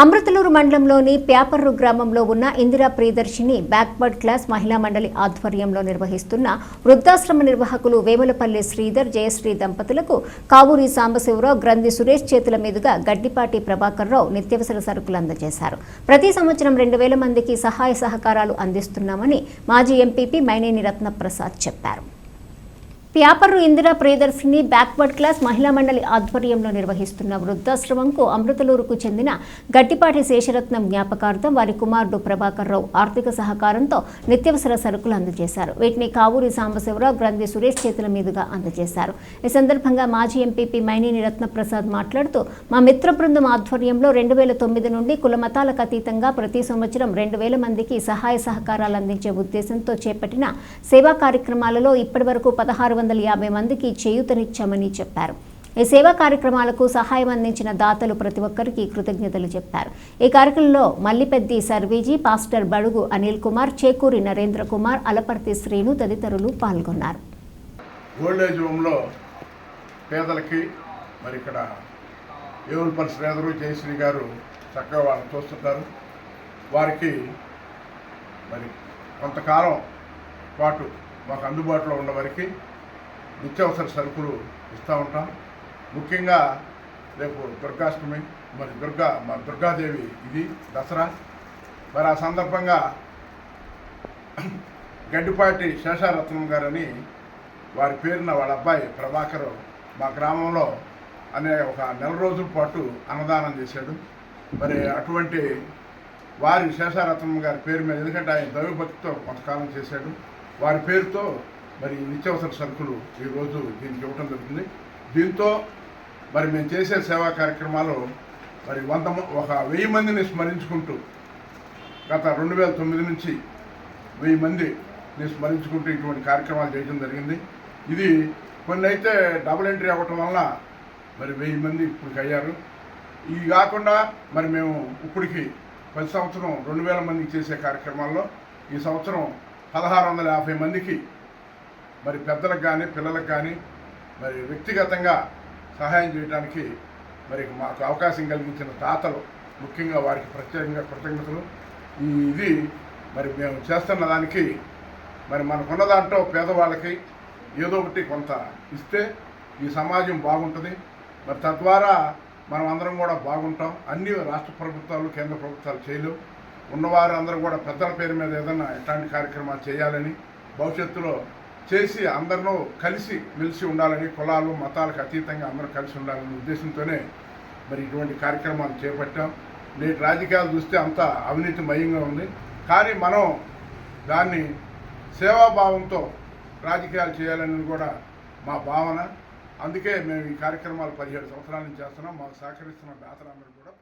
అమృతలూరు మండలంలోని ప్యాపర్రు గ్రామంలో ఉన్న ఇందిరా ప్రియదర్శిని బ్యాక్వర్డ్ క్లాస్ మహిళా మండలి ఆధ్వర్యంలో నిర్వహిస్తున్న వృద్ధాశ్రమ నిర్వాహకులు వేములపల్లి శ్రీధర్ జయశ్రీ దంపతులకు కావూరి సాంబశివరావు గ్రంథి సురేష్ చేతుల మీదుగా గడ్డిపాటి ప్రభాకర్ రావు నిత్యావసర సరుకులు అందజేశారు. ప్రతి సంవత్సరం రెండు వేల మందికి సహాయ సహకారాలు అందిస్తున్నామని మాజీ ఎంపీపీ మైనేని రత్నప్రసాద్ చెప్పారు. ప్యాపర్రు ఇందిరా ప్రియదర్శిని బ్యాక్వర్డ్ క్లాస్ మహిళా మండలి ఆధ్వర్యంలో నిర్వహిస్తున్న వృద్ధాశ్రమంకు అమృతలూరుకు చెందిన గట్టిపాటి శేషరత్నం జ్ఞాపకార్థం వారి కుమారుడు ప్రభాకర్ రావు ఆర్థిక సహకారంతో నిత్యావసర సరుకులు అందజేశారు. వీటిని కావూరి సాంబశివరావు గ్రంథి సురేష్ చేతుల మీదుగా అందజేశారు. ఈ సందర్భంగా మాజీ ఎంపీపీ మైనేని రత్నప్రసాద్ మాట్లాడుతూ మా మిత్ర బృందం ఆధ్వర్యంలో రెండు వేల తొమ్మిది నుండి కులమతాలకు అతీతంగా ప్రతి సంవత్సరం రెండు వేల మందికి సహాయ సహకారాలు అందించే ఉద్దేశంతో చేపట్టిన సేవా కార్యక్రమాలలో ఇప్పటివరకు పదహారు వందల యాభై మందికి చేయూతనిచ్చామని చెప్పారు. ఈ సేవా కార్యక్రమాలకు సహాయం అందించిన దాతలు ప్రతి ఒక్కరికి కృతజ్ఞతలు చెప్పారు. ఈ కార్యక్రమంలో మల్లిపెద్ది సర్వీజీ పాస్టర్ బడుగు అనిల్ కుమార్ చేకూరి నరేంద్ర కుమార్ అలపర్తి శ్రీను తదితరులు పాల్గొన్నారు. ఓల్డ్ ఏజ్ హోమ్లో పేదలకి మరి ఇక్కడ ఏవులపల్లి శ్రీధరు జయశ్రీ గారు చక్కగా వాళ్ళు చూస్తుంటారు. వారికి మరి కొంతకాలం పాటు మాకు అందుబాటులో ఉన్న వారికి నిత్యావసర సరుకులు ఇస్తూ ఉంటాం. ముఖ్యంగా రేపు దుర్గాష్టమి మరి దుర్గా మా దుర్గాదేవి ఇది దసరా. మరి ఆ సందర్భంగా గడ్డిపాటి శేషారత్నం గారని వారి పేరున వాళ్ళ అబ్బాయి ప్రభాకర్ మా గ్రామంలో అనే ఒక నెల రోజుల పాటు అన్నదానం చేశాడు. మరి అటువంటి వారి శేషారత్నం గారి పేరు మీద ఎందుకంటే ఆయన దైవభక్తితో కొంతకాలం చేశాడు. వారి పేరుతో మరి నిత్యావసర సరుకులు ఈరోజు దీనికి ఇవ్వటం జరుగుతుంది. దీంతో మరి మేము చేసే సేవా కార్యక్రమాలు మరి వంద ఒక వెయ్యి మందిని స్మరించుకుంటూ గత రెండు వేల తొమ్మిది నుంచి వెయ్యి మందిని స్మరించుకుంటూ ఇటువంటి కార్యక్రమాలు చేయడం జరిగింది. ఇది కొన్ని అయితే డబుల్ ఎంట్రీ అవ్వటం వలన మరి వెయ్యి మంది ఇప్పటికి అయ్యారు. ఇవి కాకుండా మరి మేము ఇప్పటికి ప్రతి సంవత్సరం రెండు వేల మందికి చేసే కార్యక్రమాల్లో ఈ సంవత్సరం పదహారు వందల యాభై మందికి మరి పెద్దలకు కానీ పిల్లలకు కానీ మరి వ్యక్తిగతంగా సహాయం చేయడానికి మరి మాకు అవకాశం కలిగించిన తాతలు ముఖ్యంగా వారికి ప్రత్యేకంగా కృతజ్ఞతలు. ఈ ఇది మరి మేము చేస్తున్న దానికి మరి మనకున్న దాంట్లో పేదవాళ్ళకి ఏదో ఒకటి కొంత ఇస్తే ఈ సమాజం బాగుంటుంది. మరి తద్వారా మనం అందరం కూడా బాగుంటాం. అన్ని రాష్ట్ర ప్రభుత్వాలు కేంద్ర ప్రభుత్వాలు చేయలేవు. ఉన్నవారు అందరూ కూడా పెద్దల పేరు మీద ఏదైనా ఇట్లాంటి కార్యక్రమాలు చేయాలని భవిష్యత్తులో చేసి అందరూ కలిసి మెలిసి ఉండాలని కులాలు మతాలకు అతీతంగా అందరూ కలిసి ఉండాలనే ఉద్దేశంతోనే మరి ఇటువంటి కార్యక్రమాలు చేపట్టాం. నేటి రాజకీయాలు చూస్తే అంతా అవినీతిమయంగా ఉంది. కానీ మనం దాన్ని సేవాభావంతో రాజకీయాలు చేయాలని కూడా మా భావన. అందుకే మేము ఈ కార్యక్రమాలు పదిహేడు సంవత్సరాల నుంచి చేస్తున్నాం. మాకు సహకరిస్తున్న దాతలందరూ కూడా